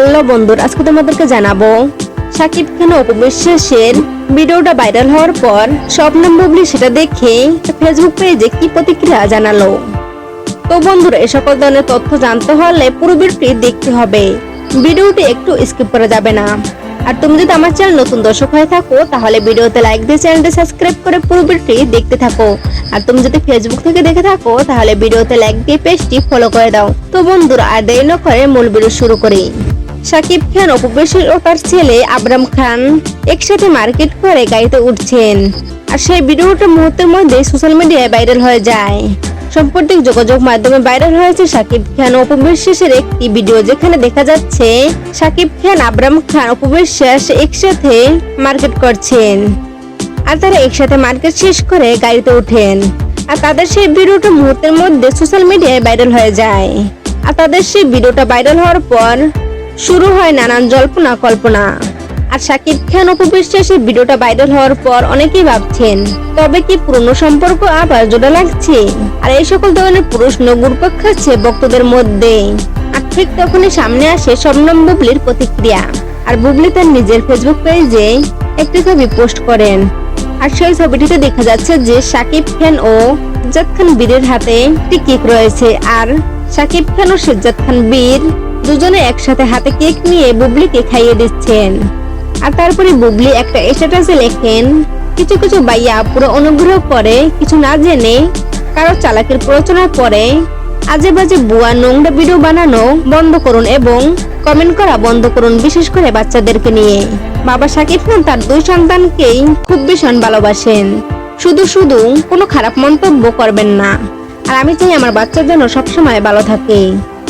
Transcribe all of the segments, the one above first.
Hello বন্ধুরা, আজকে তোমাদেরকে জানাব সাকিব খান ও উপবিশ্বাসের ভিডিওটা ভাইরাল হওয়ার পর স্বপ্নম বুবলি সেটা দেখে ফেসবুক পেজে কি প্রতিক্রিয়া জানালো। তো বন্ধুরা এই সকল ধরনের তথ্য জানতে হলে পুরো ভিডিওটি দেখতে হবে। ভিডিওটি একটু স্কিপ করা যাবে না। আর তুমি যদি আমার চ্যানেল নতুন দর্শক হয়ে থাকো, তাহলে ভিডিওতে লাইক দিয়ে চ্যানেলটি সাবস্ক্রাইব করে পুরো ভিডিওটি দেখতে থাকো। আর তুমি যদি ফেসবুক থেকে দেখে থাকো, তাহলে ভিডিওতে লাইক দিয়ে পেজটি ফলো করে দাও। তো বন্ধুরা, আর দেরি না করে মূল ভিডিও শুরু করি। শাকিব খান উপবেশী ও তার ছেলে আবরাম খান একসাথে মার্কেট করে গাড়িতে উঠছেন। আর সেই ভিডিওটা মুহূর্তের মধ্যে সোশ্যাল মিডিয়ায় ভাইরাল হয়ে যায়। সাম্প্রতিক যোগাযোগ মাধ্যমে ভাইরাল হয়েছে শাকিব খান ও উপবিশ্বাসের একটি ভিডিও যেখানে দেখা যাচ্ছে শাকিব খান, আবরাম খান উপবিশ্বাস একসাথে মার্কেট করছেন। আর তারা একসাথে মার্কেট শেষ করে গাড়িতে ওঠেন। আর তাদের সেই ভিডিওটা মুহূর্তের মধ্যে সোশ্যাল মিডিয়ায় ভাইরাল হয়ে যায়। আর তাদের সেই ভিডিওটা ভাইরাল হওয়ার পর শুরু হয় নানান জল্পনা কল্পনা। আর শাকিব খান অপু বিশ্বাসের ভিডিওটা ভাইরাল হওয়ার পর অনেকেই ভাবছেন, তবে কি পুরনো সম্পর্ক আবার জোড়া লাগছে? আর এই সকল ধরনের প্রশ্ন ঘুরপাক খাচ্ছে ভক্তদের মধ্যে। আর ঠিক তখনই সামনে আসে শবনম বুবলির প্রতিক্রিয়া। আর বুবলি তার নিজের ফেসবুক পেজে একটি ছবি পোস্ট করেন। আর সেই ছবিটিতে দেখা যাচ্ছে যে শাকিব খান ও সিজ্জাত খান বীরের হাতে একটি কেক রয়েছে। আর শাকিব খান ও সিজ্জাত খান বীর দুজনে একসাথে হাতে কেক নিয়ে বুবলিকে খাইয়ে দিচ্ছেন। আর তারপরে বুবলি একটা স্ট্যাটাসে লেখেন, কিছু কিছু বাইয়া পুরো অনুগ্রহ করে কিছু না জেনে কারও চালাকের প্ররোচনার পরে আজে বাজে বুয়া নোংরা ভিডিও বানানো বন্ধ করুন এবং কমেন্ট করা বন্ধ করুন বিশেষ করে বাচ্চাদেরকে নিয়ে। বাবা সাকিব খান তার দুই সন্তানকেই খুব ভীষণ ভালোবাসেন। শুধু শুধু কোনো খারাপ মন্তব্য করবেন না। আর আমি চাই আমার বাচ্চা যেন সবসময় ভালো থাকে।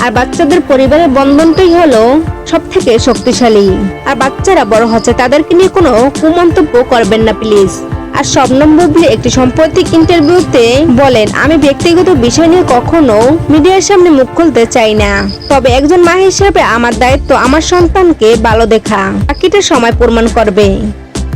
আর বাচ্চাদের পরিবারের বন্ধনটাই হলো সব থেকে শক্তিশালী। আর বাচ্চারা বড় হচ্ছে, তাদেরকে নিয়ে কোনো কুমন্তব্য করবেন না, প্লিজ। আর শবনম বুবলি একটি সাম্প্রতিক ইন্টারভিউতে বলেন, আমি ব্যক্তিগত বিষয় নিয়ে কখনো মিডিয়ার সামনে মুখ খুলতে চাই না। তবে একজন মা হিসেবে আমার দায়িত্ব আমার সন্তানকে ভালো দেখা। বাকিটা সময় প্রমাণ করবে।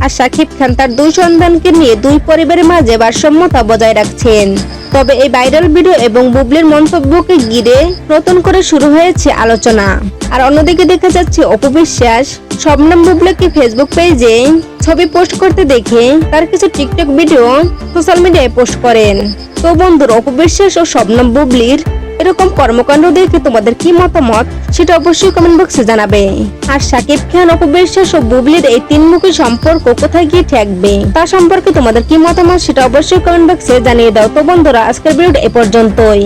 আর শাকিব খান তার দুই সন্তানকে নিয়ে দুই পরিবারের মাঝে ভারসাম্যতা বজায় রাখছেন। তবে এই ভাইরাল ভিডিও এবং বুবলির মন্তব্যকে ঘিরে নতুন করে শুরু হয়েছে আলোচনা। আর অন্যদিকে দেখা যাচ্ছে অপবিশ্বাস শবনম বুবলিকে ফেসবুক পেজে ছবি পোস্ট করতে দেখে তার কিছু টিকটক ভিডিও সোশ্যাল মিডিয়ায় পোস্ট করেন। তো বন্ধুরা অপবিশ্বাস ও শবনম বুবলির এরকম কর্মকাণ্ড দেখে তোমাদের কি মতামত? সেটা অবশ্যই কমেন্ট বক্সে জানাবে। আর সাকিব খান অপবিশ্বাস ও বুবলির এই তিনমুখী সম্পর্ক কোথায় গিয়ে ঠেকবে? তা সম্পর্কে তোমাদের কি মতামত সেটা অবশ্যই কমেন্ট বক্সে জানিয়ে দাও। তো বন্ধুরা, আজকের ভিডিও এ পর্যন্তই।